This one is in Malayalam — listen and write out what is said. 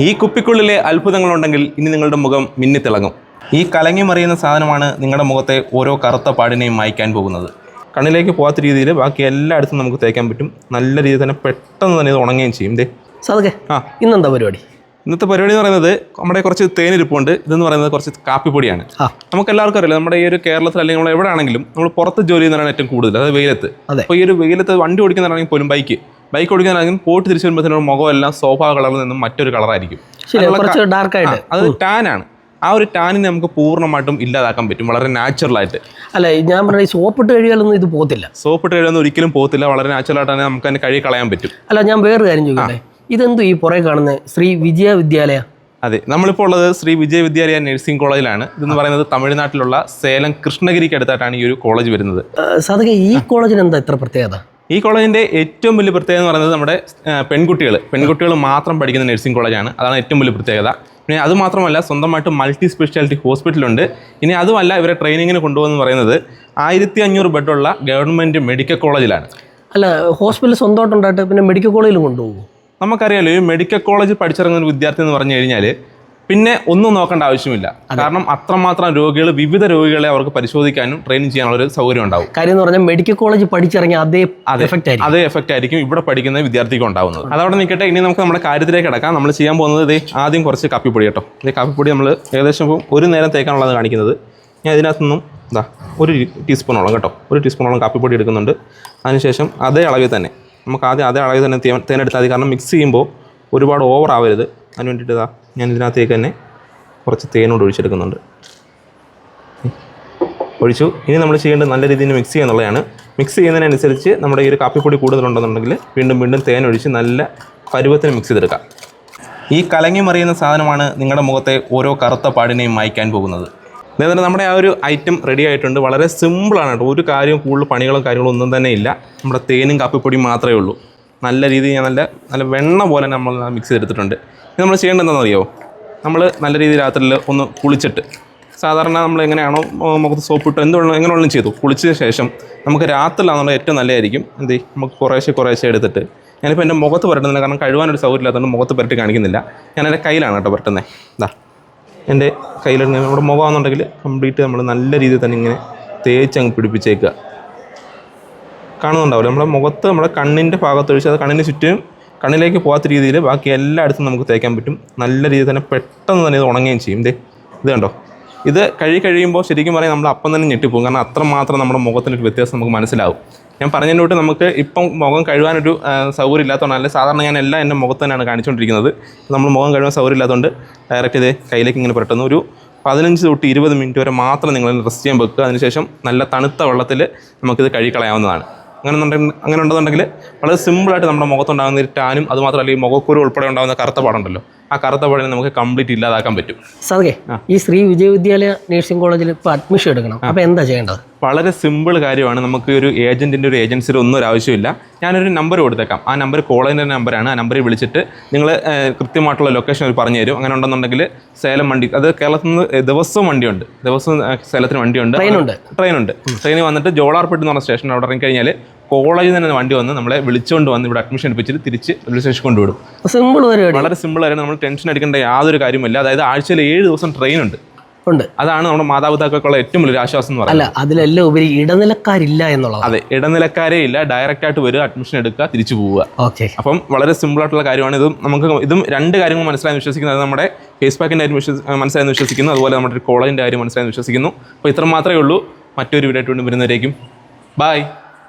ഈ കുപ്പിക്കുള്ളിലെ അത്ഭുതങ്ങളുണ്ടെങ്കിൽ ഇനി നിങ്ങളുടെ മുഖം മിന്നിത്തിളങ്ങും. ഈ കലങ്ങി മറിയുന്ന സാധനമാണ് നിങ്ങളുടെ മുഖത്തെ ഓരോ കറുത്ത പാടിനെയും മായ്ക്കാൻ പോകുന്നത്. കണ്ണിലേക്ക് പോകാത്ത രീതിയിൽ ബാക്കി എല്ലായിടത്തും നമുക്ക് തേക്കാൻ പറ്റും. നല്ല രീതിയിൽ തന്നെ പെട്ടെന്ന് തന്നെ ഇത് ഉണങ്ങുകയും ചെയ്യും. ദേ. സാധകെ ആ. ഇന്നെന്താ പരിപാടി? ഇന്നത്തെ പരിപാടി എന്ന് പറയുന്നത് നമ്മുടെ കുറച്ച് തേനിരിപ്പുണ്ട് ഇതെന്ന് പറയുന്നത് കുറച്ച് കാപ്പിപ്പൊടിയാണ്. നമുക്ക് എല്ലാവർക്കും അറിയില്ല നമ്മുടെ ഈ ഒരു കേരളത്തിൽ അല്ലെങ്കിൽ നമ്മൾ എവിടെ ആണെങ്കിലും നമ്മൾ പുറത്ത് ജോലി ചെയ്യുന്നതാണ് ഏറ്റവും കൂടുതൽ. അതായത് വെയിലത്ത്. അതെ. അപ്പോൾ ഈ ഒരു വെയിലത്ത് വണ്ടി ഓടിക്കുന്നതാണെങ്കിൽ പോലും ബൈക്ക്. ബൈക്ക് ഓടിക്കുന്നതാണെങ്കിൽ പോട്ട് തിരിച്ചു വരുമ്പോഴത്തേനും മുഖം എല്ലാം സോഫ കളറിൽ നിന്നും മറ്റൊരു കളറായിരിക്കും. ക- ഡാർക്ക് ആയിട്ട് ആ, അത് ഒരു ടാനിനെ നമുക്ക് പൂർണമായിട്ടും ഇല്ലാതാക്കാൻ പറ്റും. വളരെ നാച്ചുറൽ ആയിട്ട് അല്ല ഞാൻ പറഞ്ഞ സോപ്പ് സോപ്പിട്ട് കഴിയാലൊന്നും ഇത് പോകത്തില്ല. സോപ്പ് ഇട്ട് കഴിയുന്ന ഒരിക്കലും പോകത്തില്ല. വളരെ നാച്ചുറൽ ആയിട്ട് നമുക്ക് അതിന് കഴുകി കളയാൻ പറ്റും. അല്ല ഞാൻ വേറെ കാര്യം ചോദിക്കട്ടെ? ഇതെന്തു ഈ പുറകെ കാണുന്നത് ശ്രീ വിജയ വിദ്യാലയ? അതെ നമ്മളിപ്പോൾ ഉള്ളത് ശ്രീ വിജയ വിദ്യാലയ നഴ്സിംഗ് കോളേജിലാണ്. ഇതെന്ന് പറയുന്നത് തമിഴ്നാട്ടിലുള്ള സേലം കൃഷ്ണഗിരിക്ക് അടുത്തായിട്ടാണ് ഈ ഒരു കോളേജ് വരുന്നത്. സാധക ഈ കോളേജിന് എന്താ ഇത്ര പ്രത്യേകത? ഈ കോളേജിന്റെ ഏറ്റവും വലിയ പ്രത്യേകത എന്ന് പറയുന്നത് നമ്മുടെ പെൺകുട്ടികൾ പെൺകുട്ടികൾ മാത്രം പഠിക്കുന്ന നഴ്സിംഗ് കോളേജാണ്. അതാണ് ഏറ്റവും വലിയ പ്രത്യേകത. പിന്നെ അത് മാത്രമല്ല സ്വന്തമായിട്ട് മൾട്ടി സ്പെഷ്യാലിറ്റി ഹോസ്പിറ്റലുണ്ട്. ഇനി അതുമല്ല ഇവരെ ട്രെയിനിങ്ങിന് കൊണ്ടുപോകുന്നത് പറയുന്നത് ആയിരത്തി അഞ്ഞൂറ് ബെഡുള്ള ഗവൺമെന്റ് മെഡിക്കൽ കോളേജിലാണ്. അല്ല ഹോസ്പിറ്റൽ സ്വന്തമായിട്ടുണ്ടായിട്ട് പിന്നെ മെഡിക്കൽ കോളേജിലും കൊണ്ടുപോകും നമുക്കറിയാലോ ഈ മെഡിക്കൽ കോളേജ് പഠിച്ചിറങ്ങുന്ന ഒരു വിദ്യാർത്ഥി എന്ന് പറഞ്ഞു കഴിഞ്ഞാൽ പിന്നെ ഒന്നും നോക്കേണ്ട ആവശ്യമില്ല. കാരണം അത്രമാത്രം രോഗികൾ വിവിധ രോഗികളെ അവർക്ക് പരിശോധിക്കാനും ട്രെയിനിങ് ചെയ്യാനുള്ള ഒരു സൗകര്യം ഉണ്ടാവും. കാര്യം എന്ന് പറഞ്ഞാൽ മെഡിക്കൽ കോളേജ് പഠിച്ചിറങ്ങിയ അതേ എഫക്റ്റ് ആയിരിക്കും. അതേ എഫക്റ്റ് ആയിരിക്കും ഇവിടെ പഠിക്കുന്ന വിദ്യാർത്ഥിക്ക് ഉണ്ടാവുന്നത്. അതവിടെ നിൽക്കട്ടെ ഇനി നമുക്ക് നമ്മുടെ കാര്യത്തിലേക്ക് കിടക്കാം. നമ്മൾ ചെയ്യാൻ പോകുന്നത് ഇതേ ആദ്യം കുറച്ച് കാപ്പിപ്പൊടി കേട്ടോ. ഇതേ കാപ്പിപ്പൊടി നമ്മൾ ഏകദേശം ഒരു നേരം തേക്കാനുള്ളത് കാണിക്കുന്നത്. ഞാൻ ഇതിനകത്തുനിന്നും ഇതാ ഒരു ടീസ്പൂണോളം കേട്ടോ. ഒരു ടീസ്പൂണോളം കാപ്പിപ്പൊടി എടുക്കുന്നുണ്ട്. അതിനുശേഷം അതേ അളവിൽ തന്നെ നമുക്ക് ആദ്യം അതേ അളവിൽ തന്നെ തേൻ തേനെടുത്താൽ മതി. കാരണം മിക്സ് ചെയ്യുമ്പോൾ ഒരുപാട് ഓവർ ആവരുത്. അതിന് വേണ്ടിയിട്ട് ഇതാ ഞാൻ ഇതിനകത്തേക്ക് തന്നെ കുറച്ച് തേനോട് ഒഴിച്ചെടുക്കുന്നുണ്ട്. ഒഴിച്ചു. ഇനി നമ്മൾ ചെയ്യേണ്ടത് നല്ല രീതിയിൽ മിക്സ് ചെയ്യുക എന്നുള്ളതാണ്. മിക്സ് ചെയ്യുന്നതിനനുസരിച്ച് നമ്മുടെ ഈ ഒരു കാപ്പിപ്പൊടി കൂടുതലുണ്ടെന്നുണ്ടെങ്കിൽ വീണ്ടും വീണ്ടും തേൻ ഒഴിച്ച് നല്ല പരുവത്തിന് മിക്സ് ചെയ്തെടുക്കാം. ഈ കലങ്ങി മറിയുന്ന സാധനമാണ് നിങ്ങളുടെ മുഖത്തെ ഓരോ കറുത്ത പാടിനെയും മായ്ക്കാൻ പോകുന്നത്. അതായത് നമ്മുടെ ആ ഒരു ഐറ്റം റെഡി ആയിട്ടുണ്ട്. വളരെ സിമ്പിളാണ് കേട്ടോ. ഒരു കാര്യവും കൂടുതൽ പണികളും കാര്യങ്ങളും ഒന്നും തന്നെ ഇല്ല. നമ്മുടെ തേനും കാപ്പിപ്പൊടിയും മാത്രമേ ഉള്ളൂ. നല്ല രീതിയിൽ ഞാൻ നല്ല നല്ല വെണ്ണ പോലെ നമ്മൾ മിക്സ് ചെയ്തെടുത്തിട്ടുണ്ട്. ഇനി നമ്മൾ ചെയ്യേണ്ടത് എന്താണെന്നറിയോ നമ്മൾ നല്ല രീതിയിൽ രാത്രിയിൽ ഒന്ന് കുളിച്ചിട്ട് സാധാരണ നമ്മൾ എങ്ങനെയാണോ മുഖത്ത് സോപ്പ് ഇട്ട് എന്ത് വേണം എങ്ങനെ വേണമെങ്കിലും ചെയ്തു. കുളിച്ചതിന് ശേഷം നമുക്ക് രാത്രിയിലാണെന്നുള്ള ഏറ്റവും നല്ലതായിരിക്കും എന്ത്? നമുക്ക് കുറേശ്ശെ കുറേശ്ശെ എടുത്തിട്ട്. ഞാനിപ്പോൾ എന്റെ മുഖത്ത് പുരട്ടുന്നില്ല കാരണം കഴുകാനൊരു സൗകര്യം ഇല്ലാത്തതുകൊണ്ട് മുഖത്ത് പുരട്ടി കാണിക്കുന്നില്ല. ഞാൻ എന്റെ കയ്യിലാണ് കേട്ടോ പുരട്ടുന്നത്. ഇതാ എന്റെ കയ്യിലിടുന്ന നമ്മുടെ മുഖമാണെന്നുണ്ടെങ്കിൽ കംപ്ലീറ്റ് നമ്മൾ നല്ല രീതിയിൽ തന്നെ ഇങ്ങനെ തേച്ച് അങ്ങ് പിടിപ്പിച്ചേക്കുക. കാണുന്നുണ്ടാവില്ല? നമ്മുടെ മുഖത്ത് നമ്മുടെ കണ്ണിന്റെ ഭാഗത്തൊഴിച്ച് അത് കണ്ണിന് ചുറ്റും കണ്ണിലേക്ക് പോകാത്ത രീതിയിൽ ബാക്കി എല്ലായിടത്തും നമുക്ക് തേക്കാൻ പറ്റും. നല്ല രീതിയിൽ തന്നെ പെട്ടെന്ന് തന്നെ ഇത് ഉണങ്ങുകയും ചെയ്യും. ഇതേ ഇത് കണ്ടോ? ഇത് കഴുകി കഴിയുമ്പോൾ ശരിക്കും പറയാം നമ്മൾ അപ്പം തന്നെ ഞെട്ടിപ്പോകും. കാരണം അത്രമാത്രം നമ്മുടെ മുഖത്തിനൊരു വ്യത്യാസം നമുക്ക് മനസ്സിലാവും. ഞാൻ പറഞ്ഞതിനോട്ട് നമുക്ക് ഇപ്പം മുഖം കഴുകാനൊരു സൗകര്യം ഇല്ലാത്തതുകൊണ്ട് അല്ലെങ്കിൽ സാധാരണ ഞാൻ എല്ലാം എന്റെ മുഖത്ത് തന്നെയാണ് കാണിച്ചുകൊണ്ടിരിക്കുന്നത്. നമ്മൾ മുഖം കഴുകാൻ സൗകര്യം ഇല്ലാത്തതുകൊണ്ട് ഡയറക്റ്റ് ഇത് കയ്യിലേക്ക് ഇങ്ങനെ പുരട്ടുന്നു. ഒരു പതിനഞ്ച് തൊട്ട് ഇരുപത് മിനിറ്റ് വരെ മാത്രം നിങ്ങൾ റെസ്റ്റ് ചെയ്യാൻ വെക്കുക. അതിനുശേഷം നല്ല തണുത്ത വെള്ളത്തിൽ നമുക്കിത് കഴുകിക്കളയാവുന്നതാണ്. അങ്ങനെ ഉണ്ടെങ്കിൽ അങ്ങനെ ഉണ്ടെന്നുണ്ടെങ്കിൽ വളരെ സിമ്പിളായിട്ട് നമ്മുടെ മുഖത്തുണ്ടാകുന്ന ഒരു ടാനും അതുമാത്രമല്ല ഈ മുഖക്കുരു ഉൾപ്പെടെ ഉണ്ടാകുന്ന കറുത്ത പാടുണ്ടല്ലോ. ആ കറുത്ത പാടിനെ നമുക്ക് കംപ്ലീറ്റ് ഇല്ലാതാക്കാൻ പറ്റും. സാറേ ഈ ശ്രീ വിജയ വിദ്യാലയ നഴ്സിംഗ് കോളേജിൽ ഇപ്പോൾ അഡ്മിഷൻ എടുക്കണം. അപ്പോൾ എന്താ ചെയ്യേണ്ടത്? വളരെ സിമ്പിൾ കാര്യമാണ്. നമുക്ക് ഒരു ഏജന്റിന്റെ ഒരു ഏജൻസിയുടെ ഒന്നും ഒരു ആവശ്യമില്ല. ഞാനൊരു നമ്പർ കൊടുത്തേക്കാം. ആ നമ്പർ കോളേജിന്റെ നമ്പറാണ് ആ നമ്പറിൽ വിളിച്ചിട്ട് നിങ്ങൾ കൃത്യമായിട്ടുള്ള ലൊക്കേഷൻ അവർ പറഞ്ഞു തരും. അങ്ങനെ ഉണ്ടെന്നുണ്ടെങ്കിൽ സേലം വണ്ടി അത് കേരളത്തിൽ നിന്ന് ദിവസവും വണ്ടിയുണ്ട്. ദിവസവും സേലത്തിന് വണ്ടിയുണ്ട്. ട്രെയിനുണ്ട്. ട്രെയിനുണ്ട്. ട്രെയിനിൽ വന്നിട്ട് ജോളാർപെട്ട് എന്ന് പറഞ്ഞ സ്റ്റേഷൻ അവിടെ ഇറങ്ങി കഴിഞ്ഞാൽ കോളേജിൽ തന്നെ വണ്ടി വന്ന് നമ്മളെ വിളിച്ചുകൊണ്ട് വന്ന് ഇവിടെ അഡ്മിഷൻ എടുപ്പിച്ചിട്ട് തിരിച്ച് റെയിൽവേ സ്റ്റേഷൻ കൊണ്ടുവിടും. സിമ്പിൾ വരെ വളരെ സിമ്പിൾ ആയിരുന്നു നമ്മൾ ടെൻഷൻ അടിക്കേണ്ട യാതൊരു കാര്യമില്ല അതായത് ആഴ്ചയിൽ ഏഴ് ദിവസം ട്രെയിൻ ഉണ്ട്. അതാണ് നമ്മുടെ മാതാപിതാക്കൾക്കുള്ള ഏറ്റവും വലിയ ആശ്വാസം എന്ന് പറയുന്നത്. അല്ല അതിലെല്ലാം ഉപരി ഇടനിലക്കാരില്ല എന്നുള്ളത് അതെ ഇടനിലക്കാരേ ഇല്ല ഡയറക്റ്റ് ആയിട്ട് വരിക അഡ്മിഷൻ എടുക്കുക തിരിച്ചു പോവുക. ഓക്കെ. അപ്പം വളരെ സിമ്പിൾ ആയിട്ടുള്ള കാര്യമാണ് ഇതും. നമുക്ക് ഇതും രണ്ട് കാര്യങ്ങൾ മനസ്സിലായി വിശ്വസിക്കുന്നത് നമ്മുടെ ഫേസ് പാക്കിന്റെ കാര്യം വിശ്വസി മനസ്സിലായെന്ന് വിശ്വസിക്കുന്നു. അതുപോലെ നമ്മുടെ ഒരു കോളേജിന്റെ കാര്യം മനസ്സിലായെന്ന് വിശ്വസിക്കുന്നു. അപ്പോൾ ഇത്ര മാത്രമേ ഉള്ളൂ. മറ്റൊരു വീഡിയോ ആയിട്ട് വീണ്ടും വരുന്നവരേക്കും. ബൈ